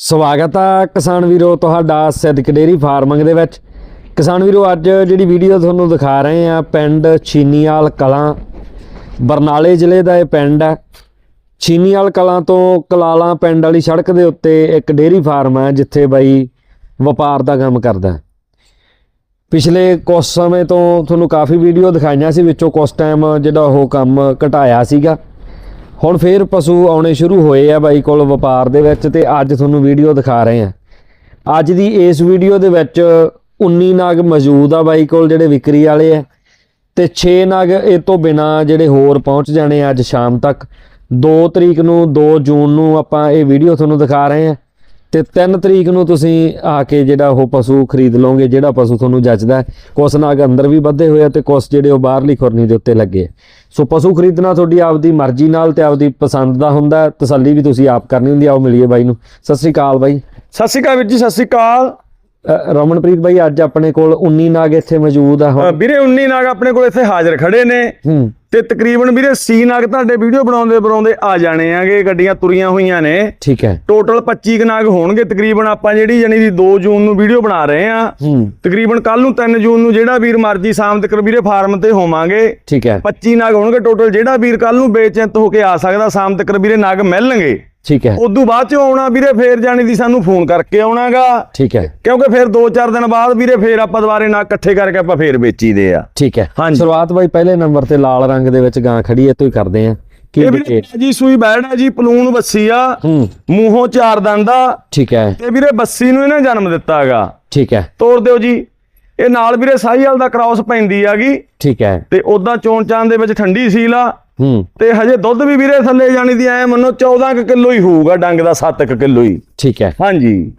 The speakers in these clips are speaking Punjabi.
ਸਵਾਗਤ ਆ ਕਿਸਾਨ ਵੀਰੋ, ਤੁਹਾਡਾ ਸਿੱਧਕ ਡੇਰੀ ਫਾਰਮਿੰਗ ਦੇ ਵਿੱਚ। ਕਿਸਾਨ ਵੀਰੋ, ਅੱਜ ਜਿਹੜੀ ਵੀਡੀਓ ਤੁਹਾਨੂੰ ਦਿਖਾ ਰਹੇ ਆ, ਪਿੰਡ ਛੀਨੀਵਾਲ ਕਲਾਂ, ਬਰਨਾਲੇ ਜ਼ਿਲ੍ਹੇ ਦਾ ਇਹ ਪਿੰਡ ਹੈ ਛੀਨੀਵਾਲ ਕਲਾਂ ਤੋਂ ਕਲਾਲਾਂ ਪਿੰਡ ਵਾਲੀ ਸੜਕ ਦੇ ਉੱਤੇ ਇੱਕ ਡੇਰੀ ਫਾਰਮ ਹੈ ਜਿੱਥੇ ਬਾਈ ਵਪਾਰ ਦਾ ਕੰਮ ਕਰਦਾ। ਪਿਛਲੇ ਕੁਝ ਸਮੇਂ ਤੋਂ ਤੁਹਾਨੂੰ ਕਾਫੀ ਵੀਡੀਓ ਦਿਖਾਈਆਂ ਸੀ, ਵਿੱਚੋਂ ਕੁਝ ਟਾਈਮ ਜਿਹੜਾ ਉਹ ਕੰਮ ਘਟਾਇਆ ਸੀਗਾ। ਹੁਣ ਫੇਰ ਪਸ਼ੂ ਆਉਣੇ ਸ਼ੁਰੂ ਹੋਏ ਆ ਬਾਈ ਕੋਲ ਵਪਾਰ ਦੇ ਵਿੱਚ ਤੇ ਅੱਜ ਤੁਹਾਨੂੰ ਵੀਡੀਓ ਦਿਖਾ ਰਹੇ ਆ ਅੱਜ ਦੀ ਇਸ ਵੀਡੀਓ ਦੇ ਵਿੱਚ 19 ਨਾਗ ਮੌਜੂਦ ਆ ਬਾਈ ਕੋਲ ਜਿਹੜੇ ਵਿਕਰੀ ਵਾਲੇ ਆ ਤੇ 6 ਨਾਗ ਇਹ ਤੋਂ ਬਿਨਾ ਜਿਹੜੇ ਹੋਰ ਪਹੁੰਚ ਜਾਣੇ ਆ ਅੱਜ ਸ਼ਾਮ ਤੱਕ। 2 ਤਰੀਕ ਨੂੰ 2 ਜੂਨ ਨੂੰ ਆਪਾਂ ਇਹ ਵੀਡੀਓ ਤੁਹਾਨੂੰ ਦਿਖਾ ਰਹੇ ਆ ਤੇ 3 ਤਰੀਕ ਨੂੰ ਤੁਸੀਂ ਆ ਕੇ ਜਿਹੜਾ ਉਹ ਪਸ਼ੂ ਖਰੀਦ ਲਓਗੇ, ਜਿਹੜਾ ਪਸ਼ੂ ਤੁਹਾਨੂੰ ਜੱਜਦਾ ਕੁਛ ਨਾਗ ਅੰਦਰ ਵੀ ਬੱਧੇ ਹੋਏ ਆ ਤੇ ਕੁਛ ਜਿਹੜੇ ਉਹ ਬਾਹਰਲੀ ਖੁਰਨੀ ਦੇ ਉੱਤੇ ਲੱਗੇ ਆ। ਸੋ ਪਸ਼ੂ ਖਰੀਦਣਾ ਤੁਹਾਡੀ ਆਪਦੀ ਮਰਜ਼ੀ ਨਾਲ ਤੇ ਆਪਦੀ ਪਸੰਦ ਦਾ ਹੁੰਦਾ ਤਸੱਲੀ ਵੀ ਤੁਸੀਂ ਆਪ ਕਰਨੀ ਹੁੰਦੀ ਆਓ ਉਹ ਮਿਲੀਏ ਬਾਈ ਨੂੰ। ਸਤਿ ਸ੍ਰੀ ਅਕਾਲ ਬਾਈ। ਸਤਿ ਸ਼੍ਰੀ ਅਕਾਲ ਵੀਰ ਜੀ, ਸਤਿ ਸ਼੍ਰੀ ਅਕਾਲ। ਰਮਨਪ੍ਰੀਤ ਬਾਈ ਅੱਜ ਆਪਣੇ ਕੋਲ 19 ਨਾਗ ਇੱਥੇ ਮੌਜੂਦ ਆ ਵੀਰੇ 19 ਨਾਗ ਆਪਣੇ ਕੋਲ ਇੱਥੇ ਹਾਜ਼ਰ ਖੜੇ ਨੇ। ਤੇ ਤਕਰੀਬਨ ਵੀਰੇ ਸੀ ਨਾਗ ਤੁਹਾਡੇ ਵੀਡੀਓ ਬਣਾਉਂਦੇ ਬਣਾਉਂਦੇ ਆ ਜਾਣੇ ਆਗੇ ਗੱਡੀਆਂ ਤੁਰੀਆਂ ਹੋਈਆਂ ਨੇ। ਠੀਕ ਹੈ। ਟੋਟਲ 25 ਕੁ ਨਾਗ ਹੋਣਗੇ ਤਕਰੀਬਨ ਆਪਾਂ ਜਿਹੜੀ ਜਾਨੀ ਦੀ 2 ਜੂਨ ਨੂੰ ਵੀਡੀਓ ਬਣਾ ਰਹੇ ਆ। ਹੂੰ। ਤਕਰੀਬਨ ਕੱਲ ਨੂੰ 3 ਜੂਨ ਨੂੰ ਜਿਹੜਾ ਵੀਰ ਮਰਜ਼ੀ ਸ਼ਾਮ ਤੱਕ ਵੀਰੇ ਫਾਰਮ ਤੇ ਹੋਵਾਂਗੇ। ਠੀਕ ਹੈ। 25 ਨਾਗ ਹੋਣਗੇ ਟੋਟਲ ਜਿਹੜਾ ਵੀਰ ਕੱਲ ਨੂੰ ਬੇਚਿੰਤ ਹੋ ਕੇ ਆ ਸਕਦਾ ਸ਼ਾਮ ਤੱਕ ਵੀਰੇ ਨਾਗ ਮਿਲਣਗੇ। ਠੀਕ ਹੈ। ਉਦੋਂ ਬਾਅਦ ਚ ਆਉਣਾ ਵੀਰੇ ਫੇਰ ਜਾਣੀ ਦੀ ਸਾਨੂੰ ਫੋਨ ਕਰਕੇ ਆਉਣਾਗਾ। ਠੀਕ ਹੈ। ਕਿਉਂਕਿ ਫਿਰ 2-4 ਦਿਨ ਬਾਅਦ ਵੀਰੇ ਫੇਰ ਆਪਾਂ ਦੁਬਾਰੇ ਨਾ ਇਕੱਠੇ ਕਰਕੇ ਆਪਾਂ ਫੇਰ ਵੇਚੀਦੇ ਆ। ਠੀਕ ਹੈ। ਹਾਂਜੀ। ਸ਼ੁਰੂਆਤ ਬਾਈ ਪਹਿਲੇ ਨੰਬਰ ਤੇ ਲਾਲ ਰੰਗ ਦੇ ਵਿੱਚ ਗਾਂ ਖੜੀ ਹੈ ਤੋਂ ਹੀ ਕਰਦੇ ਆ। ਕੀ ਵੀਰੇ ਜੀ ਸੂਈ ਬੈੜ ਜੀ ਪਲੂਣ ਬੱਸੀ ਆ। ਮੂੰਹੋਂ ਚਾਰ ਦੰਦ ਆ। ਠੀਕ ਹੈ। ਤੇ ਵੀਰੇ ਬੱਸੀ ਨੂੰ ਇਹਨੇ ਜਨਮ ਦਿੱਤਾ ਹੈਗਾ ਠੀਕ ਹੈ। ਤੋੜ ਦਿਓ ਜੀ। ਇਹ ਨਾਲ ਵੀਰੇ ਸਾਈਵਾਲ ਦਾ ਕ੍ਰਾਸ ਪੈਂਦੀ ਹੈਗੀ ਠੀਕ ਹੈ। ਤੇ ਉਦਾਂ ਚੋਣ ਚਾਂ ਦੇ ਵਿੱਚ ਠੰਡੀ ਸੀਲ ਆ। ਹੂੰ। ਤੇ ਹਜੇ ਦੁੱਧ ਵੀ ਵੀਰੇ ਥੱਲੇ ਜਾਣੀ ਦੀ ਐ ਮੰਨੋ 14 ਕੁ ਕਿਲੋ ਹੀ ਹੋਊਗਾ ਡੰਗ ਦਾ 7 ਕੁ ਕਿਲੋ ਹੀ। ਠੀਕ ਹੈ। ਹਾਂਜੀ।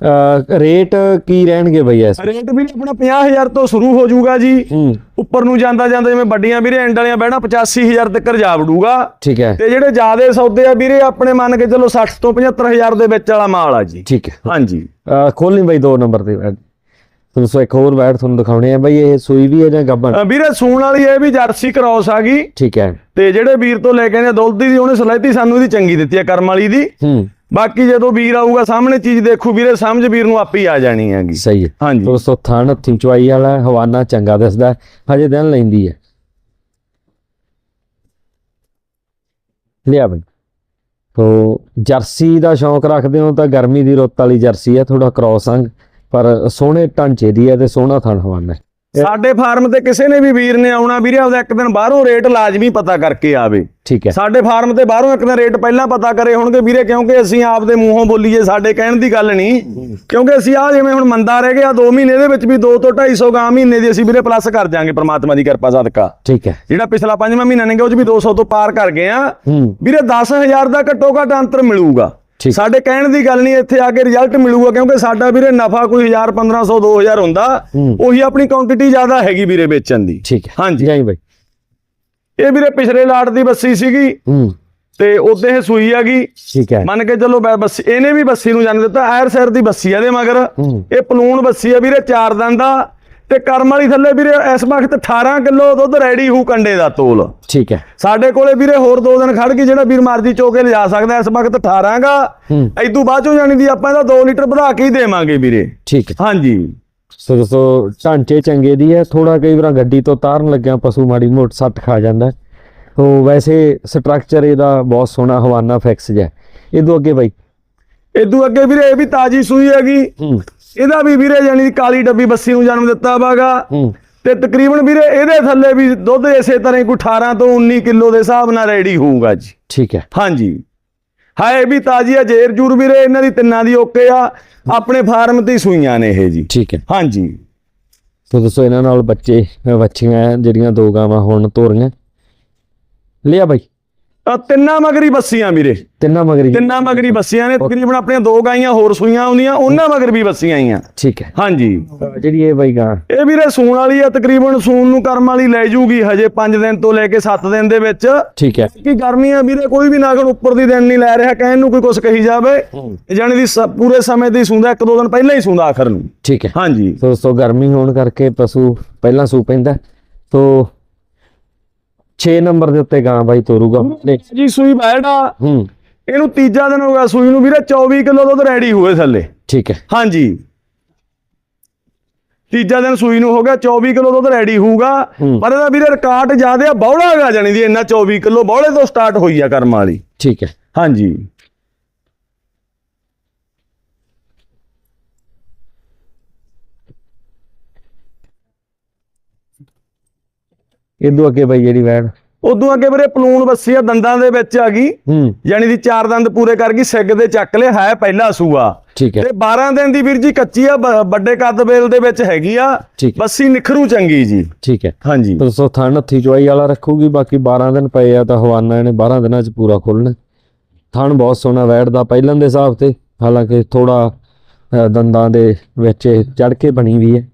ਰੇਟ ਕੀ ਰਹਿਣਗੇ ਬਈ ਇਸ? ਰੇਟ ਵੀ ਆਪਣਾ 50000 ਤੋਂ ਸ਼ੁਰੂ ਹੋ ਜਾਊਗਾ ਜੀ। ਹੂੰ। ਉੱਪਰ ਨੂੰ ਜਾਂਦਾ ਜਾਂਦਾ ਜਿਵੇਂ ਵੱਡੀਆਂ ਵੀਰੇ ਐਂਡ ਵਾਲੀਆਂ ਬਹਿਣਾ 85000 ਤੱਕ ਜਾ ਵੜੂਗਾ। ਠੀਕ ਹੈ। ਤੇ ਜਿਹੜੇ ਜਿਆਦੇ ਸੌਦੇ ਆ ਵੀਰੇ ਆਪਣੇ ਮੰਨ ਕੇ ਚਲੋ 60 ਤੋਂ 75000 ਦੇ ਵਿੱਚ ਵਾਲਾ ਮਾਲ ਆ ਜੀ। ਠੀਕ ਹੈ। ਹਾਂਜੀ। ਖੋਲਣੀ ਬਈ ਦੋ ਨੰਬਰ ਤੇ। ਸੋ ਇੱਕ ਹੋਰ ਬੈਠ ਤੁਹਾਨੂੰ ਦਿਖਾਉਣੇ ਆ ਬਈ ਇਹ ਸੂਈ ਵੀ ਹੈ ਜਾਂ ਗੱਬਣ? ਵੀਰੇ ਸੂਣ ਵਾਲੀ ਇਹ ਵੀ ਜਰਸੀ ਕ੍ਰਾਸ ਆ ਗਈ। ਠੀਕ ਹੈ। ਤੇ ਜਿਹੜੇ ਵੀਰ ਤੋਂ ਲੈ ਕੇ ਆਏ ਦੁੱਧ ਦੀ ਉਹਨੇ ਸਲੈਤੀ ਸਾਨੂੰ ਇਹਦੀ ਚੰਗੀ ਦਿੱਤੀ ਆ ਕਰਮ ਵਾਲੀ ਦੀ। ਹੂੰ। ਬਾਕੀ ਜਦੋਂ ਵੀਰ ਆਊਗਾ ਸਾਹਮਣੇ ਚੀਜ਼ ਦੇਖੂ ਵੀਰੇ ਸਮਝ ਵੀਰ ਨੂੰ ਆਪੇ ਹੀ ਆ ਜਾਣੀ ਹੈਗੀ। ਸਹੀ ਹੈ। ਹਾਂਜੀ। ਦੋਸਤੋ ਥਣ ਹੱਥੀਂ ਚਵਾਈ ਵਾਲਾ ਹੈ, ਹਵਾਨਾ ਚੰਗਾ ਦਿਸਦਾ ਹੈ, ਹਜੇ ਦਿਨ ਲੈਂਦੀ ਹੈ। ਲਿਆ ਬਈ। ਤੋ ਜਰਸੀ ਦਾ ਸ਼ੌਂਕ ਰੱਖਦੇ ਹੋ ਤਾਂ ਗਰਮੀ ਦੀ ਰੁੱਤ ਵਾਲੀ ਜਰਸੀ ਹੈ ਥੋੜਾ ਕ੍ਰੋਸ ਅੰਗ। ਪਰ ਸੋਹਣੇ ਢਾਂਚੇ ਦੀ ਹੈ ਤੇ ਸੋਹਣਾ ਥਣ ਹਵਾਨਾ ਸਾਡੇ ਫਾਰਮ ਤੇ ਕਿਸੇ ਨੇ ਵੀ ਵੀਰ ਨੇ ਆਉਣਾ ਵੀਰੇ ਆਪਦਾ ਇੱਕ ਦਿਨ ਬਾਹਰੋਂ ਰੇਟ ਲਾਜ਼ਮੀ ਪਤਾ ਕਰਕੇ ਆਵੇ। ਠੀਕ ਹੈ। ਸਾਡੇ ਫਾਰਮ ਤੇ ਬਾਹਰੋਂ ਇੱਕ ਦਿਨ ਰੇਟ ਪਹਿਲਾਂ ਪਤਾ ਕਰੇ ਹੋਣਗੇ ਵੀਰੇ ਕਿਉਂਕਿ ਅਸੀਂ ਆਪਦੇ ਮੂੰਹੋਂ ਬੋਲੀਏ ਸਾਡੇ ਕਹਿਣ ਦੀ ਗੱਲ ਨਹੀਂ। ਕਿਉਂਕਿ ਅਸੀਂ ਆ ਜਿਵੇਂ ਹੁਣ ਮੰਦਾ ਰਹਿ ਗਿਆ 2 ਮਹੀਨੇ ਦੇ ਵਿੱਚ ਵੀ 2 ਤੋਂ 250 ਗਾਂ ਮਹੀਨੇ ਦੀ ਅਸੀਂ ਵੀਰੇ ਪਲੱਸ ਕਰ ਜਾਾਂਗੇ ਪ੍ਰਮਾਤਮਾ ਦੀ ਕਿਰਪਾ ਸਦਕਾ। ਠੀਕ ਹੈ। ਜਿਹੜਾ ਪਿਛਲਾ ਪੰਜਵਾਂ ਮਹੀਨਾ ਲੰਘਿਆ ਉਹ ਚ ਵੀ 200 ਤੋਂ ਪਾਰ ਕਰ ਗਏ ਆ। ਵੀਰੇ 10000 ਦਾ ਘੱਟੋ ਘੱਟ ਅੰਤਰ ਮਿਲੂਗਾ। ਸਾਡੇ ਕਹਿਣ ਦੀ ਗੱਲ ਨਹੀਂ ਇੱਥੇ ਆ ਕੇ ਰਿਜ਼ਲਟ ਮਿਲੂਗਾ ਕਿਉਂਕਿ ਸਾਡਾ ਵੀਰੇ ਨਫਾ ਕੋਈ 1000 1500 2000 ਹੁੰਦਾ। ਉਹੀ ਆਪਣੀ ਕੁਆਂਟੀਟੀ ਜ਼ਿਆਦਾ ਹੈਗੀ ਵੀਰੇ ਵੇਚਣ ਦੀ। ਠੀਕ ਹੈ। ਹਾਂਜੀ। ਜਾਈ ਬਈ। ਇਹ ਵੀਰੇ ਪਿਛਲੇ ਲਾਟ ਦੀ ਬੱਸੀ ਸੀਗੀ। ਹੂੰ। ਤੇ ਉਹਦੇ ਇਹ ਸੂਈ ਹੈਗੀ ਠੀਕ ਹੈ। ਮੰਨ ਕੇ ਚੱਲੋ ਬੱਸੀ ਇਹਨੇ ਵੀ ਬੱਸੀ ਨੂੰ ਜਨਮ ਦਿੱਤਾ ਐਰ ਸਿਰ ਦੀ ਬੱਸੀ ਆ ਇਹਦੇ ਮਗਰ। ਇਹ ਪਲੂਣ ਬੱਸੀ ਆ ਵੀਰੇ ਚਾਰ ਦੰਦ ਦਾ ਤੇ ਕਰਮ ਵਾਲੀ ਥੱਲੇ ਵੀਰੇ ਇਸ ਵਕਤ 18 ਕਿਲੋ ਦੁੱਧ ਰੈਡੀ ਹੂ ਕੰਡੇ ਦਾ ਤੋਲ। ਠੀਕ ਹੈ। ਸਾਡੇ ਕੋਲੇ ਵੀਰੇ ਹੋਰ ਦੋ ਦਿਨ ਖੜ ਕੇ ਜਿਹੜਾ ਵੀਰ ਮਰਜ਼ੀ ਚੋ ਕੇ ਲਿਜਾ ਸਕਦਾ ਇਸ ਵਕਤ 18 ਗਾ। ਹੂੰ। ਐਦੂ ਬਾਅਦ ਚੋਂ ਜਾਣੀ ਦੀ ਆਪਾਂ ਇਹਦਾ 2 ਲੀਟਰ ਵਧਾ ਕੇ ਹੀ ਦੇਵਾਂਗੇ ਵੀਰੇ। ਠੀਕ ਹੈ। ਹਾਂਜੀ। ਸੋ ਦੋਸਤੋ ਢਾਂਚੇ ਚੰਗੇ ਦੀ ਹੈ। ਥੋੜਾ ਕਈ ਵਾਰ ਗੱਡੀ ਤੋਂ ਤਾਰਨ ਲੱਗਿਆ ਪਸ਼ੂ ਮਾੜੀ ਮੋਟ ਸੱਟ ਖਾ ਜਾਂਦਾ ਹੈ। ਤੋ ਵੈਸੇ ਸਟਰਕਚਰ ਇਹਦਾ ਬਹੁਤ ਸੋਹਣਾ ਹਵਾਨਾ ਫਿਕਸ ਇਹ ਤੋਂ ਅੱਗੇ ਬਾਈ। ਐਦੂ ਅੱਗੇ ਵੀਰੇ ਇਹ ਵੀ ਤਾਜੀ ਸੂਈ ਹੈਗੀ। ਹੂੰ। ਇਹਦਾ ਵੀ ਵੀਰੇ ਦੀ ਕਾਲੀ ਡੱਬੀ ਬੱਸੀ ਨੂੰ ਜਨਮ ਦਿੱਤਾ ਵਾਗਾ ਤੇ ਤਕਰੀਬਨ ਵੀਰੇ ਇਹਦੇ ਥੱਲੇ ਵੀ ਦੁੱਧ ਇਸੇ ਤਰ੍ਹਾਂ ਹੀ ਕੋਈ 18 ਤੋਂ 19 ਕਿਲੋ ਦੇ ਹਿਸਾਬ ਨਾਲ ਰੈਡੀ ਹੋਊਗਾ ਜੀ। ਠੀਕ ਹੈ। ਹਾਂਜੀ। ਹਾਂ ਇਹ ਵੀ ਤਾਜੀ ਆ ਜੇਰ ਜੂਰ ਵੀਰੇ ਇਹਨਾਂ ਦੀ ਤਿੰਨਾਂ ਦੀ ਓਕੇ ਆ। ਆਪਣੇ ਫਾਰਮ ਤੇ ਹੀ ਸੂਈਆਂ ਨੇ ਇਹ ਜੀ। ਠੀਕ ਹੈ। ਹਾਂਜੀ। ਤੋ ਦੋਸਤੋ ਇਹਨਾਂ ਨਾਲ ਬੱਚੇ ਹੈ, ਜਿਹੜੀਆਂ ਦੋ ਗਾਵਾਂ ਹੁਣ ਤੋਰੀਆਂ। ਲਿਆ ਬਾਈ। ਤਾਂ ਤਿੰਨਾਂ ਮਗਰੀ ਬੱਸੀਆਂ ਵੀਰੇ। ਤਿੰਨਾਂ ਮਗਰੀ। ਤਿੰਨਾਂ ਮਗਰੀ ਬੱਸੀਆਂ ਨੇ ਤਕਰੀਬਨ ਆਪਣੀਆਂ ਦੋ ਗਾਈਆਂ ਹੋਰ ਸੂਈਆਂ ਆਉਂਦੀਆਂ ਉਹਨਾਂ ਮਗਰ ਵੀ ਬੱਸੀਆਂ ਆਈਆਂ। ਠੀਕ ਹੈ। ਹਾਂਜੀ। ਅ, ਜਿਹੜੀ ਇਹ ਬਾਈ ਗਾਂ। ਇਹ ਵੀਰੇ ਸੂਣ ਵਾਲੀ ਆ ਤਕਰੀਬਨ ਸੂਣ ਨੂੰ ਕਰਮ ਵਾਲੀ ਲੈ ਜੂਗੀ ਹਜੇ 5 ਦਿਨ ਤੋਂ ਲੈ ਕੇ 7 ਦਿਨ ਦੇ ਵਿੱਚ। ਠੀਕ ਹੈ। ਕਿ ਗਰਮੀ ਆ ਵੀਰੇ ਕੋਈ ਵੀ ਨਾਗਣ ਉੱਪਰ ਦੀ ਦਿਨ ਨਹੀਂ ਲੈ ਰਿਹਾ ਕਹਿਣ ਨੂੰ ਕੋਈ ਕੁਛ ਕਹੀ ਜਾਵੇ। ਜਾਣੀ ਦੀ ਸ- ਪੂਰੇ ਸਮੇਂ ਦੀ ਸੂੰਦਾ ਇੱਕ ਦੋ ਦਿਨ ਪਹਿਲਾਂ ਹੀ ਸੂੰਦਾ ਆਖਰ ਨੂੰ। ਠੀਕ ਹੈ। ਹਾਂਜੀ। ਤੋ ਦੋਸਤੋ ਗਰਮੀ ਹੋਣ ਕਰਕੇ ਪਸ਼ੂ ਪਹਿਲਾਂ ਸੂ ਪੈਂਦਾ। ਤੋ 6 ਨੰਬਰ ਦੇ ਉੱਤੇ ਗਾਂ ਬਾਈ ਤੋਰੂਗਾ। ਜੀ ਸੂਈ ਬੈਠਾ ਹੂੰ। ਇਹਨੂੰ ਤੀਜਾ ਦਿਨ ਹੋ ਗਿਆ ਸੂਈ ਨੂੰ। ਵੀਰੇ 24 ਕਿਲੋ ਦੁੱਧ ਰੈਡੀ ਹੋਏ ਥੱਲੇ। ਠੀਕ ਹੈ। ਹਾਂਜੀ। ਤੀਜਾ ਦਿਨ ਸੂਈ ਨੂੰ ਹੋ ਗਿਆ 24 ਕਿਲੋ ਦੁੱਧ ਰੈਡੀ ਹੋਊਗਾ। ਪਰ ਇਹਦਾ ਵੀਰੇ ਰਿਕਾਰਡ ਜ਼ਿਆਦਾ ਬੌੜਾ ਹੈਗਾ ਜਾਣੀ ਦੀ। ਇੰਨਾ 24 ਕਿਲੋ ਬੌੜੇ ਤੋਂ ਸਟਾਰਟ ਹੋਈ ਆ ਕਰਮ ਵਾਲੀ। ਠੀਕ ਹੈ। ਹਾਂਜੀ। ਇਦੋਂ ਅੱਗੇ ਬਾਈ ਜਿਹੜੀ ਵੈੜ ਉਦੋਂ ਅੱਗੇ ਵੀਰੇ ਪਲੂਣ ਬੱਸੀ ਆ ਦੰਦਾਂ ਦੇ ਵਿੱਚ ਆ ਗਈ। ਹੂੰ। ਯਾਨੀ ਦੀ ਚਾਰ ਦੰਦ ਪੂਰੇ ਕਰ ਗਈ ਸਿੱਗ ਦੇ ਚੱਕ ਲਏ ਹੈ ਪਹਿਲਾ ਸੂਆ। ਠੀਕ ਹੈ। ਤੇ 12 ਦਿਨ ਦੀ ਵੀਰ ਜੀ ਕੱਚੀ ਆ ਵੱਡੇ ਕੱਦ ਬੇਲ ਦੇ ਵਿੱਚ ਹੈਗੀ ਆ। ਬੱਸੀ ਨਿਖਰੂ ਚੰਗੀ ਜੀ। ਠੀਕ ਹੈ। ਹਾਂਜੀ। ਦੋਸਤੋ ਥਣ ਹੱਥੀ ਚੁਆਈ ਵਾਲਾ ਰੱਖੂਗੀ ਬਾਕੀ 12 ਦਿਨ ਪਏ ਆ ਤਾਂ ਹਵਾਨਾ ਇਹਨੇ 12 ਦਿਨਾਂ ਚ ਪੂਰਾ ਖੋਲਣਾ। ਥਣ ਬਹੁਤ ਸੋਹਣਾ ਵੈੜ ਦਾ ਪਹਿਲਾਂ ਦੇ ਹਿਸਾਬ ਤੇ ਹਾਲਾਂਕਿ ਥੋੜਾ ਦੰਦਾਂ ਦੇ ਵਿੱਚ ਚੜ ਕੇ ਬਣੀ ਵੀ ਹੈ।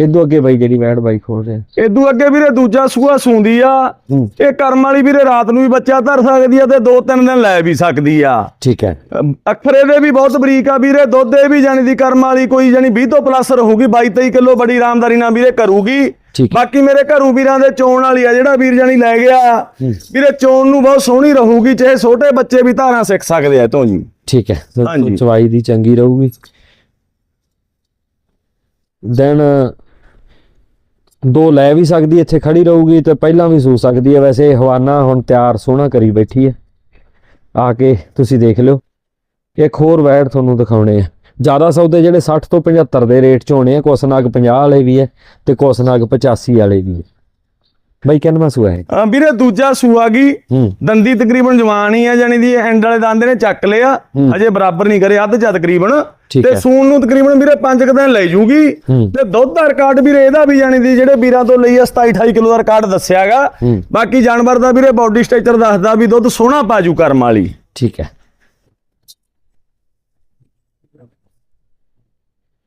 ਇਦੋਂ ਅੱਗੇ ਬਾਈ ਜਿਹੜੀ ਵੈੜ ਬਾਈ ਖੋਲ ਰਿਹਾ। ਇਦੋਂ ਅੱਗੇ ਵੀਰੇ ਦੂਜਾ ਸੂਆ ਸੂੰਦੀ ਆ। ਇਹ ਕਰਮ ਵਾਲੀ ਵੀਰੇ ਰਾਤ ਨੂੰ ਵੀ ਬੱਚਾ ਧਰ ਸਕਦੀ ਆ ਤੇ ਦੋ ਤਿੰਨ ਦਿਨ ਲੈ ਵੀ ਸਕਦੀ ਆ। ਠੀਕ ਹੈ। ਅੱਖਰੇ ਦੇ ਵੀ ਬਹੁਤ ਬਰੀਕ ਆ ਵੀਰੇ ਦੁੱਧ ਇਹ ਵੀ ਜਾਣੀ ਦੀ ਕਰਮ ਵਾਲੀ ਕੋਈ ਜਾਨੀ 20 ਤੋਂ ਪਲੱਸ ਰਹੂਗੀ 22 23 ਕਿਲੋ ਬੜੀ ਆਰਾਮਦਾਰੀ ਨਾਲ ਵੀਰੇ ਕਰੂਗੀ। ਬਾਕੀ ਮੇਰੇ ਘਰੂ ਵੀਰਾਂ ਦੇ ਚੋਣ ਵਾਲੀ ਆ ਜਿਹੜਾ ਵੀਰ ਜਾਨੀ ਲੈ ਗਿਆ। ਵੀਰੇ ਚੋਣ ਨੂੰ ਬਹੁਤ ਸੋਹਣੀ ਰਹੂਗੀ ਚਾਹੇ ਛੋਟੇ ਬੱਚੇ ਵੀ ਧਾਰਾਂ ਸਿੱਖ ਸਕਦੇ ਆ ਤੋਂ ਜੀ। ਠੀਕ ਹੈ। ਚਵਾਈ ਦੀ ਚੰਗੀ ਰਹੂਗੀ। ਦੈਨ ਦੋ ਲੈ ਵੀ ਸਕਦੀ, ਇੱਥੇ ਖੜੀ ਰਹੂਗੀ ਤੇ ਪਹਿਲਾਂ ਵੀ ਸੂ ਸਕਦੀ ਹੈ। ਵੈਸੇ ਹਵਾਨਾ ਹੁਣ ਤਿਆਰ ਸੋਹਣਾ ਕਰੀ ਬੈਠੀ ਹੈ। ਆ ਕੇ ਤੁਸੀਂ ਦੇਖ ਲਿਓ। ਇੱਕ ਹੋਰ ਵੈੜ ਤੁਹਾਨੂੰ ਦਿਖਾਉਣੇ ਆ। ਜ਼ਿਆਦਾ ਸੌਦੇ ਜਿਹੜੇ 60 ਤੋਂ 75 ਦੇ ਰੇਟ ਚ ਹੋਣੇ ਆ, ਕੁਛ ਨਾਗ 50 ਵਾਲੇ ਵੀ ਹੈ ਤੇ ਕੁਛ ਨਾਗ 85 ਵਾਲੇ ਵੀ ਹੈ। ਬਾਈ ਕਿੰਨਵਾਂ ਸੂਆ ਹੈ ਅਮ ਵੀਰੇ ਦੂਜਾ ਸੂਆ ਗਈ ਹੂੰ। ਦੰਦੀ ਤਕਰੀਬਨ ਜਵਾਨ ਹੀ ਆ ਜਾਨੀ ਦੀ ਐਂਡ ਵਾਲੇ ਦੰਦ ਨੇ ਚੱਕ ਲਿਆ। ਅਜੇ ਬਰਾਬਰ ਨਹੀਂ ਕਰੇ ਅੱਧ ਜਾਂ ਤਕਰੀਬਨ। ਠੀਕ ਤੇ ਹੈ। ਸੂਣ ਨੂੰ ਤਕਰੀਬਨ ਵੀਰੇ 5 ਕੁ ਦਿਨ ਲੈ ਜੂਗੀ। ਹੂੰ। ਤੇ ਦੁੱਧ ਦਾ ਰਿਕਾਰਡ ਵੀਰੇ ਇਹਦਾ ਵੀ ਜਾਣੀ ਦੀ ਜਿਹੜੇ ਵੀਰਾਂ ਤੋਂ ਲਈ ਆ 27 28 ਕਿਲੋ ਦਾ ਰਿਕਾਰਡ ਦੱਸਿਆਗਾ ਹੂੰ। ਬਾਕੀ ਜਾਨਵਰ ਦਾ ਵੀਰੇ ਬਾਡੀ ਸਟਰਕਚਰ ਦੱਸਦਾ ਵੀ ਦੁੱਧ ਸੋਹਣਾ ਪਾਜੂ ਕਰਮ ਵਾਲੀ। ਠੀਕ ਹੈ।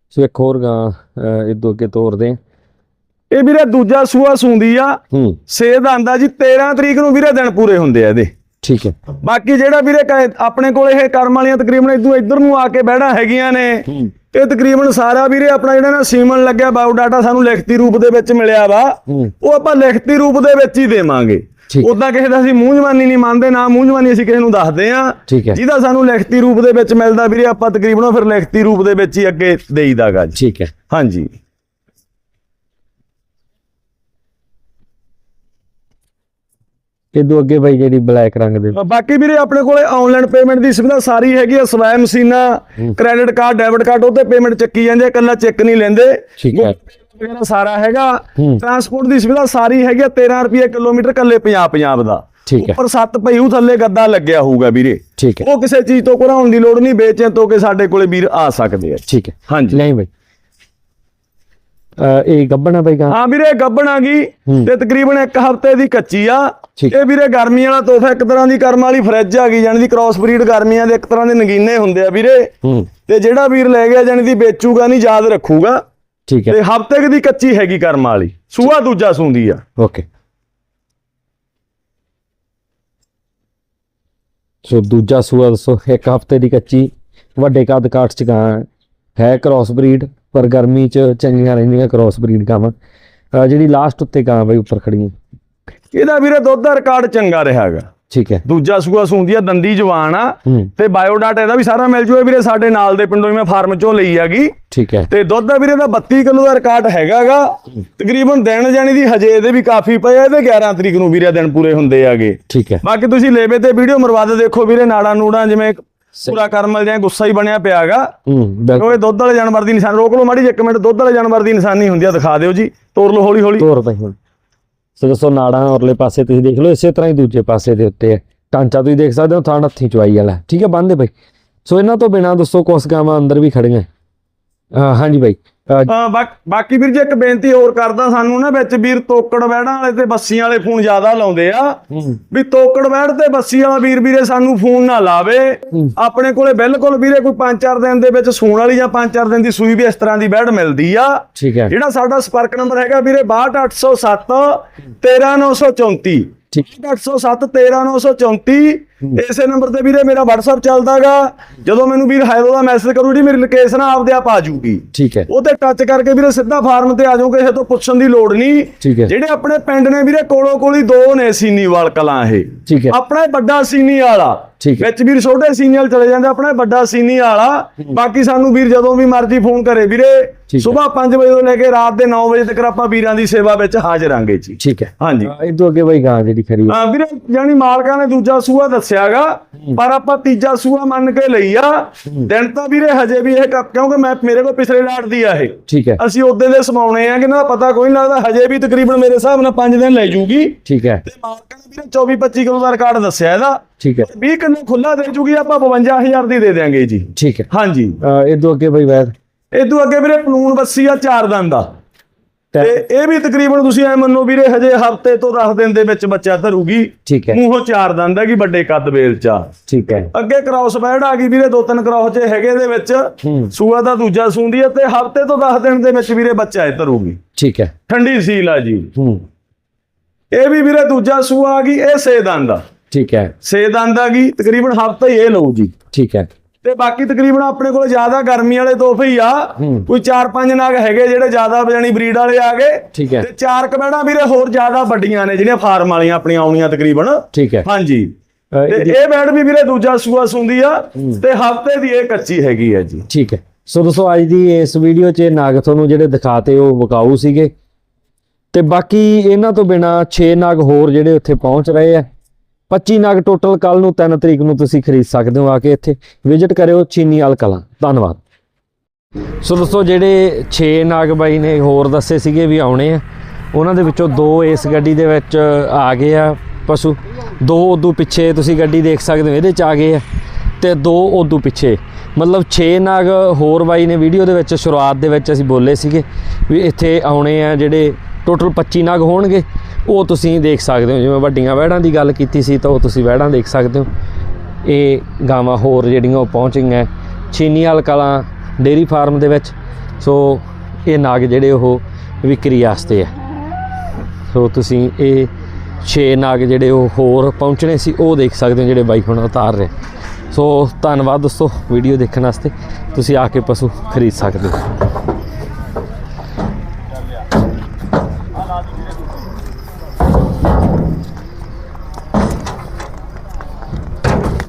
ਸੋ ਇੱਕ ਹੋਰ ਗਾਂ ਅਹ, ਇਦੋਂ ਅੱਗੇ ਤੋਰਦੇ ਹਾਂ। ਇਹ ਵੀਰੇ ਦੂਜਾ ਸੂਆ ਸੂੰਦੀ ਆ। ਹੂੰ। ਸੇਧ ਆਂਦਾ ਜੀ 13 ਤਰੀਕ ਨੂੰ ਵੀਰੇ ਦਿਨ ਪੂਰੇ ਹੁੰਦੇ ਆ ਇਹਦੇ। ਠੀਕ ਹੈ। ਬਾਕੀ ਜਿਹੜਾ ਵੀਰੇ ਆਪਣੇ ਕੋਲ ਇਹ ਕਰਮ ਵਾਲੀਆਂ ਤਕਰੀਬਨ ਇਦੋਂ ਇੱਧਰ ਨੂੰ ਆ ਕੇ ਬਹਿਣਾ ਹੈਗੀਆਂ ਨੇ ਇਹ ਤਕਰੀਬਨ ਸਾਰਾ ਵੀਰੇ ਆਪਣਾ ਜਿਹੜਾ ਨਾ ਸੀਮਨ ਲੱਗਿਆ ਬਾਇਓ ਡਾਟਾ ਸਾਨੂੰ ਲਿਖਤੀ ਰੂਪ ਦੇ ਵਿੱਚ ਮਿਲਿਆ ਵਾ। ਉਹ ਆਪਾਂ ਲਿਖਤੀ ਰੂਪ ਦੇ ਵਿੱਚ ਹੀ ਦੇਵਾਂਗੇ। ਉਦਾਂ ਕਿਸੇ ਦਾ ਅਸੀਂ ਮੂੰਹ ਜ਼ਬਾਨੀ ਨਹੀਂ ਮੰਨਦੇ ਨਾ ਮੂੰਹ ਜ਼ਬਾਨੀ ਅਸੀਂ ਕਿਸੇ ਨੂੰ ਦੱਸਦੇ ਆ ਜਿਹਦਾ ਸਾਨੂੰ ਲਿਖਤੀ ਰੂਪ ਦੇ ਵਿੱਚ ਮਿਲਦਾ ਵੀਰੇ ਆਪਾਂ ਤਕਰੀਬਨ ਫਿਰ ਲਿਖਤੀ ਰੂਪ ਦੇ ਵਿੱਚ ਹੀ ਅੱਗੇ ਦੇਈਦਾਗਾ ਜੀ। ਠੀਕ ਹੈ। ਹਾਂਜੀ। ਇਦੋਂ ਅੱਗੇ ਬਾਈ ਜਿਹੜੀ ਬਲੈਕ ਰੰਗ ਦੇ। ਬਾਕੀ ਵੀਰੇ ਆਪਣੇ ਕੋਲੇ ਆਨਲਾਈਨ ਪੇਮੈਂਟ ਦੀ ਸੁਵਿਧਾ ਸਾਰੀ ਹੈਗੀ ਆ ਸਵੈ ਮਸ਼ੀਨਾਂ ਕ੍ਰੈਡਿਟ ਕਾਰਡ ਡੈਬਿਟ ਕਾਰਡ ਉਹਤੇ ਪੇਮੈਂਟ ਚੱਕੀ ਜਾਂਦੀ ਹੈ ਇਕੱਲਾ ਚੈੱਕ ਨਹੀਂ ਲੈਂਦੇ। ਠੀਕ ਹੈ। ਵਗੈਰਾ ਸਾਰਾ ਹੈਗਾ। ਟਰਾਂਸਪੋਰਟ ਦੀ ਸੁਵਿਧਾ ਸਾਰੀ ਹੈਗੀ ਆ 13 ਰੁਪਏ ਕਿਲੋਮੀਟਰ ਕੱਲੇ 50 50 ਦਾ। ਠੀਕ ਹੈ। ਉੱਪਰ ਸੱਤ ਪਈਊ ਥੱਲੇ ਗੱਦਾ ਲੱਗਿਆ ਹੋਊਗਾ ਵੀਰੇ। ਠੀਕ ਹੈ। ਉਹ ਕਿਸੇ ਚੀਜ਼ ਤੋਂ ਘਰਾਉਣ ਦੀ ਲੋੜ ਨਹੀਂ ਵੇਚਣ ਤੋਂ ਕਿ ਸਾਡੇ ਕੋਲੇ ਵੀਰ ਆ ਸਕਦੇ ਆ। ਠੀਕ ਹੈ। ਹਾਂਜੀ। ਨਹੀਂ ਬਾਈ। ਇਹ ਗੱਬਣਾ ਬਾਈ ਗਾਂ। ਹਾਂ ਵੀਰੇ ਗੱਬਣ ਆ ਗਈ ਹੂੰ। ਤੇ ਤਕਰੀਬਨ ਇੱਕ ਹਫ਼ਤੇ ਦੀ ਕੱਚੀ ਆ। ਇਹ ਵੀਰੇ ਗਰਮੀ ਵਾਲਾ ਤੋਹਫਾ ਇੱਕ ਤਰ੍ਹਾਂ ਦੀ ਕਰਮ ਵਾਲੀ ਫਰਿੱਜ ਆ ਗਈ ਜਾਣੀ ਦੀ ਕ੍ਰਾਸ ਬਰੀਡ ਗਰਮੀਆਂ ਦੇ ਇੱਕ ਤਰ੍ਹਾਂ ਦੇ ਨਗੀਨੇ ਹੁੰਦੇ ਆ ਵੀਰੇ। ਤੇ ਜਿਹੜਾ ਵੀਰ ਲੈ ਗਿਆ ਜਾਣੀ ਦੀ ਵੇਚੂਗਾ ਨਹੀਂ ਯਾਦ ਰੱਖੂਗਾ। ਠੀਕ ਹੈ। ਤੇ ਹਫ਼ਤੇ ਦੀ ਕੱਚੀ ਹੈਗੀ ਕਰਮ ਵਾਲੀ। ਸੂਆ ਦੂਜਾ ਸੂੰਦੀ ਆ। ਓਕੇ। ਸੋ ਦੂਜਾ ਸੂਆ ਦੱਸੋ ਇੱਕ ਹਫ਼ਤੇ ਦੀ ਕੱਚੀ ਵੱਡੇ ਕੱਦ ਕਾਠ ਚ ਗਾਂ। ਹੈ। ਕ੍ਰਾਸ ਬਰੀਡ ਪਰ ਗਰਮੀ ਚ ਚੰਗੀਆਂ ਰਹਿੰਦੀਆਂ ਕ੍ਰਾਸ ਬਰੀਡ ਗਾਵਾਂ ਜਿਹੜੀ ਲਾਸਟ ਉੱਤੇ ਗਾਂ ਬਈ ਉੱਪਰ ਖੜੀਆਂ। ਇਹਦਾ ਵੀਰੇ ਦੁੱਧ ਦਾ ਰਿਕਾਰਡ ਚੰਗਾ ਰਿਹਾਗਾ ਠੀਕ ਹੈ। ਦੂਜਾ ਸੂਆ ਸੂੰਦੀ ਆ ਦੰਦੀ ਜਵਾਨ ਆ। ਤੇ ਬਾਇਓਡਾਟਾ ਇਹਦਾ ਵੀ ਸਾਰਾ ਮਿਲ ਜੂਗਾ ਵੀਰੇ ਸਾਡੇ ਨਾਲ ਦੇ ਪਿੰਡੋਂ ਹੀ ਮੈਂ ਫਾਰਮ ਚੋਂ ਲਈ ਹੈਗੀ। ਠੀਕ ਹੈ। ਤੇ ਦੁੱਧ ਦਾ ਵੀਰੇ ਦਾ 32 ਕਿਲੋ ਦਾ ਰਿਕਾਰਡ ਹੈਗਾਗਾ ਤਕਰੀਬਨ ਦਿਨ ਜਾਣੀ ਦੀ ਹਜੇ ਇਹਦੇ ਵੀ ਕਾਫੀ ਪਏ ਆ ਇਹਦੇ 11 ਤਰੀਕ ਨੂੰ ਵੀਰੇ ਦਿਨ ਪੂਰੇ ਹੁੰਦੇ ਆਗੇ ਠੀਕ ਹੈ। ਬਾਕੀ ਤੁਸੀਂ ਲੇਵੇ ਤੇ ਵੀਡੀਓ ਮਰਵਾ ਦੇ ਦੇਖੋ ਵੀਰੇ ਨਾੜਾ ਨੂੜਾ ਜਿਵੇਂ ਪੂਰਾ ਕਰਮਲ ਜਾਂ ਗੁੱਸਾ ਹੀ ਬਣਿਆ ਪਿਆਗਾ। ਹੂੰ ਇਹ ਦੁੱਧ ਵਾਲੇ ਜਾਨਵਰ ਦੀ ਨਿਸ਼ਾਨੀ ਰੋਕ ਲਓ ਮਾੜੀ ਜਿਹੀ ਇੱਕ ਮਿੰਟ ਦੁੱਧ ਵਾਲੇ ਜਾਨਵਰ ਦੀ ਨਿਸ਼ਾਨੀ ਹੁੰਦੀ ਆ ਦਿਖਾ ਦਿਓ ਜੀ। ਤੋਰ ਲਓ ਹੌਲੀ ਹੌਲੀ। ਤੋਰ ਪਈ ਹੁਣ ਸੋ ਦੱਸੋ ਨਾੜਾਂ ਔਰਲੇ ਪਾਸੇ ਤੁਸੀਂ ਦੇਖ ਲਓ ਇਸੇ ਤਰ੍ਹਾਂ ਹੀ ਦੂਜੇ ਪਾਸੇ ਦੇ ਉੱਤੇ ਹੈ। ਢਾਂਚਾ ਤੁਸੀਂ ਦੇਖ ਸਕਦੇ ਹੋ ਥਾਂ ਹੱਥੀ ਚਵਾਈ ਵਾਲਾ। ਠੀਕ ਹੈ ਬੰਦੇ ਬਈ। ਸੋ ਇਹਨਾਂ ਤੋਂ ਬਿਨਾਂ ਦੱਸੋ ਕੁਛ ਗਾਵਾਂ ਅੰਦਰ ਵੀ ਖੜੀਆਂ। ਹਾਂਜੀ ਬਾਈ। ਅਹ ਹਾਂ ਬਾਕ- ਬਾਕੀ ਵੀਰ ਜੀ ਇੱਕ ਬੇਨਤੀ ਹੋਰ ਕਰਦਾ ਸਾਨੂੰ ਨਾ ਵਿੱਚ ਵੀਰ ਤੋਕੜ ਵਹਿੜਾਂ ਵਾਲੇ ਤੇ ਬੱਸੀਆਂ ਵਾਲੇ ਫੋਨ ਜ਼ਿਆਦਾ ਲਾਉਂਦੇ ਆ। ਵੀ ਤੋਕੜ ਵਹਿੜ ਤੇ ਬੱਸੀ ਵਾਲਾ ਵੀਰ ਵੀਰੇ ਸਾਨੂੰ ਫੋਨ ਨਾ ਲਾਵੇ। ਆਪਣੇ ਕੋਲੇ ਬਿਲਕੁਲ ਵੀਰੇ ਕੋਈ 5-4 ਦਿਨ ਦੇ ਵਿੱਚ ਸੂਣ ਵਾਲੀ ਜਾਂ 5-4 ਦਿਨ ਦੀ ਸੂਈ ਵੀ ਇਸ ਤਰ੍ਹਾਂ ਦੀ ਵਹਿੜ ਮਿਲਦੀ ਆ। ਠੀਕ ਹੈ। ਜਿਹੜਾ ਸਾਡਾ ਸੰਪਰਕ ਨੰਬਰ ਹੈਗਾ ਵੀਰੇ 62807 13934 ਠੀਕ। 807 13934 ਇਸੇ ਨੰਬਰ ਤੇ ਵੀਰੇ ਮੇਰਾ WhatsApp ਚੱਲਦਾਗਾ। ਜਦੋਂ ਮੈਨੂੰ ਵੀਰ ਹਾਇਦੋ ਦਾ ਮੈਸੇਜ ਕਰੂ ਜੀ ਮੇਰੀ ਲੋਕੇਸ਼ਨ ਆਪਦੇ ਆਪ ਆ ਜੂਗੀ। ਠੀਕ ਹੈ। ਉਹ ਤੇ ਟੱਚ ਕਰਕੇ ਵੀਰੇ ਸਿੱਧਾ ਫਾਰਮ ਤੇ ਆ ਜਾਓ ਕਿਸੇ ਤੋਂ ਪੁੱਛਣ ਦੀ ਲੋੜ ਨਹੀਂ। ਜਿਹੜੇ ਆਪਣੇ ਪਿੰਡ ਨੇ ਵੀਰੇ ਕੋਲੋਂ ਕੋਲੀ ਦੋ ਨੇ ਸੀਨੀਵਾਲ ਕਲਾਂ ਇਹ। ਠੀਕ ਹੈ। ਆਪਣਾ ਵੱਡਾ ਸੀਨੀ ਵਾਲਾ। ਵਿੱਚ ਵੀਰ ਛੋਟੇ ਸੀਨੀ ਵਾਲ ਚਲੇ ਜਾਂਦੇ ਆਪਣਾ ਵੱਡਾ ਸੀਨੀ ਵਾਲਾ ਬਾਕੀ ਸਾਨੂੰ ਵੀਰ ਜਦੋਂ ਵੀ ਮਰਜ਼ੀ ਫੋਨ ਕਰੇ ਵੀਰੇ। ਸਵੇਰ 5 ਵਜੇ ਤੋਂ ਲੈ ਕੇ ਰਾਤ ਦੇ 9 ਵਜੇ ਤੱਕ ਆਪਾਂ ਵੀਰਾਂ ਦੀ ਸੇਵਾ ਵਿੱਚ ਹਾਜ਼ਰ ਆਂਗੇ ਜੀ। ਠੀਕ ਹੈ। ਹਾਂਜੀ। ਇਹ ਤੋਂ ਅੱਗੇ ਬਾਈ ਗਾਂ ਜਿਹੜੀ ਖਰੀ ਹਾਂ। ਵੀਰੇ ਜਾਨੀ ਮਾਲਕਾਂ ਨੇ ਦੂਜਾ ਸੂਆ ਦੱਸਿਆਗਾ ਪਰ ਆਪਾਂ ਤੀਜਾ ਸੂਆ ਮੰਨ ਕੇ ਲਈ ਆ। ਦਿਨ ਤਾਂ ਵੀਰੇ ਹਜੇ ਵੀ ਇਹ ਕ- ਕਿਉਂਕਿ ਮੈਂ ਮੇਰੇ ਕੋਲ ਪਿਛਲੇ ਲਾਟ ਦੀ ਆ ਇਹ। ਠੀਕ ਹੈ। ਅਸੀਂ ਉਦੋਂ ਦੇ ਸਮਾਉਣੇ ਆ ਕਿ ਦਾ ਪਤਾ ਕੋਈ ਨਹੀਂ ਲੱਗਦਾ ਹਜੇ ਵੀ ਤਕਰੀਬਨ ਮੇਰੇ ਹਿਸਾਬ ਨਾਲ 5 ਦਿਨ ਲੈ ਜੂਗੀ। ਠੀਕ ਹੈ। ਤੇ ਮਾਲਕਾਂ ਨੇ ਵੀਰੇ 24 25 ਕਿਲੋ ਦਾ ਰਿਕਾਰਡ ਦੱਸਿਆ ਇਹਦਾ। ਠੀਕ ਹੈ। 20 ਕਿਲੋ ਖੁੱਲਾ ਦੇ ਜੂਗੀ ਆਪਾਂ 52000 ਦੀ ਦੇ ਦਿਆਂਗੇ ਜੀ। ਠੀਕ ਹੈ। ਹਾਂਜੀ। ਇਹ ਤੋਂ ਅੱਗੇ ਬਾਈ ਵੈਦ? ਇਦੋਂ ਅੱਗੇ ਵੀਰੇ ਪਲੂਨ ਬੱਸੀ ਆ ਚਾਰ ਦੰਦ ਦਾ। ਤੇ ਇਹ ਵੀ ਤਕਰੀਬਨ ਤੁਸੀਂ ਐ ਮੰਨੋ ਵੀਰੇ ਹਜੇ ਹਫ਼ਤੇ ਤੋਂ 10 ਦਿਨ ਦੇ ਵਿੱਚ ਬੱਚਾ ਧਰੂਗੀ। ਠੀਕ ਹੈ। ਮੂੰਹੋਂ ਚਾਰ ਦੰਦ ਹੈ ਕਿ ਵੱਡੇ ਕੱਦ ਬੇਲ ਚ। ਠੀਕ ਹੈ। ਅੱਗੇ ਕ੍ਰਾਸ ਬੈਡ ਆ ਗਈ ਵੀਰੇ ਦੋ ਤਿੰਨ ਕ੍ਰਾਸ ਚ ਹੈਗੇ ਦੇ ਵਿੱਚ। ਸੂਆ ਦਾ ਦੂਜਾ ਸੂੰਦੀ ਹੈ ਤੇ ਹਫ਼ਤੇ ਤੋਂ 10 ਦਿਨ ਦੇ ਵਿੱਚ ਵੀਰੇ ਬੱਚਾ ਇਹ ਧਰੂਗੀ। ਠੀਕ ਹੈ। ਠੰਡੀ ਸੀਲ ਆ ਜੀ। ਹੂੰ। ਇਹ ਵੀ ਵੀਰੇ ਦੂਜਾ ਸੂਆ ਆ ਗਈ ਇਹ ਸੇ ਦੰਦ ਆ। ਠੀਕ ਹੈ। ਸੇ ਦੰਦ ਆ ਗਈ ਤਕਰੀਬਨ ਹਫਤਾ ਹੀ ਇਹ ਲਊ ਜੀ। ਠੀਕ ਹੈ। ਤੇ ਬਾਕੀ ਤਕਰੀਬਨ ਆਪਣੇ ਕੋਲ ਜ਼ਿਆਦਾ ਗਰਮੀ ਵਾਲੇ ਤੋਹਫੇ ਹੀ ਆ। ਕੋਈ 4-5 ਨਾਗ ਹੈਗੇ ਜਿਹੜੇ ਜ਼ਿਆਦਾ ਬਜਾਣੀ ਬਰੀਡ ਵਾਲੇ ਆ ਗਏ। ਠੀਕ ਹੈ। ਤੇ ਚਾਰ ਕਮੈੜਾਂ ਵੀਰੇ ਹੋਰ ਜ਼ਿਆਦਾ ਵੱਡੀਆਂ ਨੇ ਜਿਹੜੀਆਂ ਫਾਰਮ ਵਾਲੀਆਂ ਆਪਣੀਆਂ ਆਉਣੀਆਂ ਤਕਰੀਬਨ। ਠੀਕ ਹੈ। ਹਾਂਜੀ। ਤੇ ਇਹ ਬੈਡ ਵੀ ਵੀਰੇ ਦੂਜਾ ਸੂਆ ਸੁੰਦੀ ਆ ਤੇ ਹਫ਼ਤੇ ਦੀ ਇਹ ਕੱਚੀ ਹੈਗੀ ਹੈ ਜੀ। ਠੀਕ ਹੈ। ਸੋ ਦੋਸਤੋ ਅੱਜ ਦੀ ਇਸ ਵੀਡੀਓ 'ਚ ਇਹ ਨਾਗ ਤੁਹਾਨੂੰ ਜਿਹੜੇ ਦਿਖਾਤੇ ਉਹ ਵਿਕਾਊ ਸੀਗੇ। ਤੇ ਬਾਕੀ ਇਹਨਾਂ ਤੋਂ ਬਿਨਾ 6 ਨਾਗ ਹੋਰ ਜਿਹੜੇ ਉੱਥੇ ਪਹੁੰਚ ਰਹੇ ਆ। 25 ਨਾਗ ਟੋਟਲ ਕੱਲ ਨੂੰ 3 ਤਰੀਕ ਨੂੰ ਤੁਸੀਂ ਖਰੀਦ ਸਕਦੇ ਹੋ ਆ ਕੇ ਇੱਥੇ। ਵਿਜ਼ਿਟ ਕਰਿਓ ਚੀਨੀ ਵਾਲ ਕਲਾਂ। ਧੰਨਵਾਦ। ਸੋ ਦੋਸਤੋ, ਜਿਹੜੇ 6 ਨਾਗ ਬਾਈ ਨੇ ਹੋਰ ਦੱਸੇ ਸੀਗੇ ਵੀ ਆਉਣੇ ਆ, ਉਹਨਾਂ ਦੇ ਵਿੱਚੋਂ ਦੋ ਇਸ ਗੱਡੀ ਦੇ ਵਿੱਚ ਆ ਗਏ ਆ ਪਸ਼ੂ। ਦੋ ਉਦੋਂ ਪਿੱਛੇ ਤੁਸੀਂ ਗੱਡੀ ਦੇਖ ਸਕਦੇ ਹੋ, ਇਹਦੇ ਚ ਆ ਗਏ ਆ ਤੇ ਦੋ ਉਦੋਂ ਪਿੱਛੇ। ਮਤਲਬ 6 ਨਾਗ ਹੋਰ ਬਾਈ ਨੇ ਵੀਡੀਓ ਦੇ ਵਿੱਚ, ਸ਼ੁਰੂਆਤ ਦੇ ਵਿੱਚ ਅਸੀਂ ਬੋਲੇ ਸੀਗੇ ਵੀ ਇੱਥੇ ਆਉਣੇ ਆ ਜਿਹੜੇ ਟੋਟਲ 25 ਨਾਗ ਹੋਣਗੇ। ਉਹ ਤੁਸੀਂ ਦੇਖ ਸਕਦੇ ਹੋ, ਜਿਵੇਂ ਵੱਡੀਆਂ ਵਹਿੜਾਂ ਦੀ ਗੱਲ ਕੀਤੀ ਸੀ, ਤਾਂ ਉਹ ਤੁਸੀਂ ਵਹਿੜਾਂ ਦੇਖ ਸਕਦੇ ਹੋ। ਇਹ ਗਾਵਾਂ ਹੋਰ ਜਿਹੜੀਆਂ ਉਹ ਪਹੁੰਚ ਗਈਆਂ ਚੀਨੀਵਾਲ ਕਲਾਂ ਡੇਰੀ ਫਾਰਮ ਦੇ ਵਿੱਚ। ਸੋ ਇਹ ਨਾਗ ਜਿਹੜੇ ਉਹ ਵਿਕਰੀ ਵਾਸਤੇ ਆ ਸੋ ਤੁਸੀਂ ਇਹ 6 ਨਾਗ ਜਿਹੜੇ ਉਹ ਹੋਰ ਪਹੁੰਚਣੇ ਸੀ, ਉਹ ਦੇਖ ਸਕਦੇ ਹੋ, ਜਿਹੜੇ ਬਾਈ ਹੁਣ ਉਤਾਰ ਰਹੇ। ਸੋ ਧੰਨਵਾਦ ਦੋਸਤੋ, ਵੀਡੀਓ ਦੇਖਣ ਵਾਸਤੇ। ਤੁਸੀਂ ਆ ਕੇ ਪਸ਼ੂ ਖਰੀਦ ਸਕਦੇ ਹੋ।